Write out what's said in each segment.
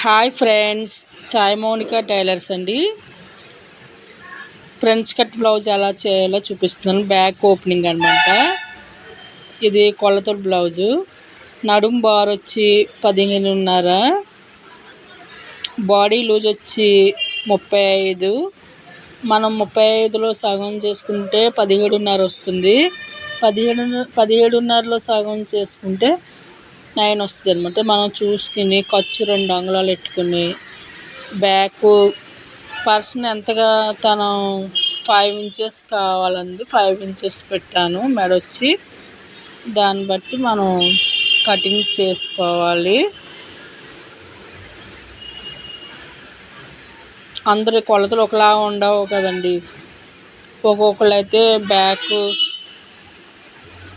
Hi friends Sai Mounika tailors అండి. French cut blouse ఎలా చేయాలో చూపిస్తున్నాను. బ్యాక్ ఓపెనింగ్ అనమాట ఇది కొలతల బ్లౌజు. నడుం బార్ వచ్చి పదిహేనున్నర. బాడీ లూజ్ వచ్చి ముప్పై ఐదు. మనం ముప్పై ఐదులో సగం చేసుకుంటే పదిహేడున్నర వస్తుంది. పదిహేడు పదిహేడున్నరలో సగం చేసుకుంటే నైన్ వస్తుంది అనమాట మనం చూసుకుని ఖర్చు రెండు అంగుళాలు పెట్టుకుని బ్యాక్ పర్సన్ ఎంతగా తను ఫైవ్ ఇంచెస్ కావాలంది ఫైవ్ ఇంచెస్ పెట్టాను మెడ వచ్చి దాన్ని బట్టి మనం కటింగ్ చేసుకోవాలి. అందరి కొలతలు ఒకలా ఉండవు కదండి. ఒక్కొక్కరు అయితే బ్యాక్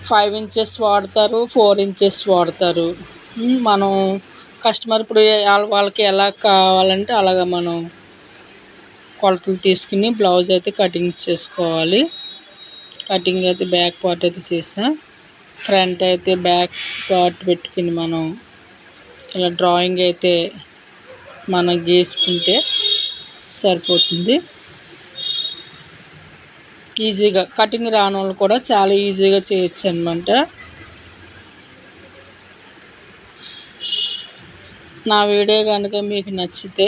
ఫైవ్ ఇంచెస్ వాడతారు ఫోర్ ఇంచెస్ వాడతారు. మనం కస్టమర్ ఇప్పుడు వాళ్ళకి ఎలా కావాలంటే అలాగ మనం కొలతలు తీసుకుని బ్లౌజ్ అయితే కటింగ్ చేసుకోవాలి. కటింగ్ అయితే బ్యాక్ పార్ట్ అయితే చేసా. ఫ్రంట్ అయితే బ్యాక్ పార్ట్ పెట్టుకుని మనం ఇలా డ్రాయింగ్ అయితే మనం గీసుకుంటే సరిపోతుంది. ఈజీగా కటింగ్ రాని వాళ్ళు కూడా చాలా ఈజీగా చేయొచ్చు అనమాట నా వీడియో కనుక మీకు నచ్చితే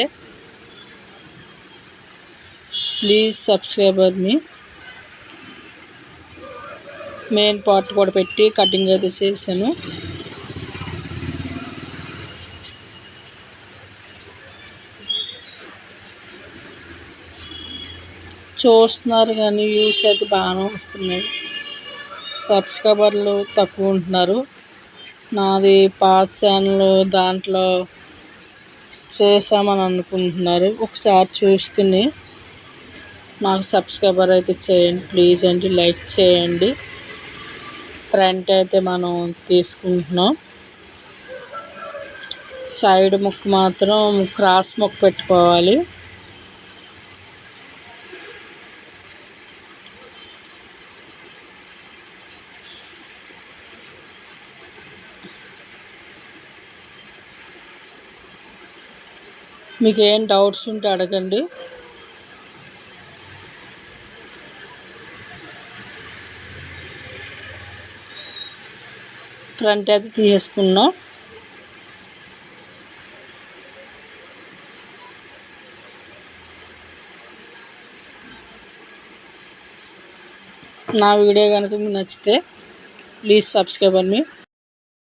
ప్లీజ్ సబ్స్క్రైబర్ మీ మెయిన్ పార్ట్ కూడా పెట్టి కటింగ్ అయితే చేశాను. చూస్తున్నారు కానీ వ్యూస్ అయితే బాగానే వస్తున్నాయి. సబ్స్క్రైబర్లు తక్కువ ఉంటున్నారు. నాది పాత ఛానల్ దాంట్లో చేసామని అనుకుంటున్నారు. ఒకసారి చూసుకుని నాకు సబ్స్క్రైబర్ అయితే చేయండి. ప్లీజ్ అండి లైక్ చేయండి. ఫ్రంట్ అయితే మనం తీసుకుంటున్నాం. సైడ్ ముక్కు మాత్రం క్రాస్ ముక్కు పెట్టుకోవాలి. మీకు ఏం డౌట్స్ ఉంటే అడగండి. ఫ్రంట్ అయితే తీసేసుకున్నాం. నా వీడియో కనుక మీకు నచ్చితే ప్లీజ్ సబ్స్క్రైబ్ అని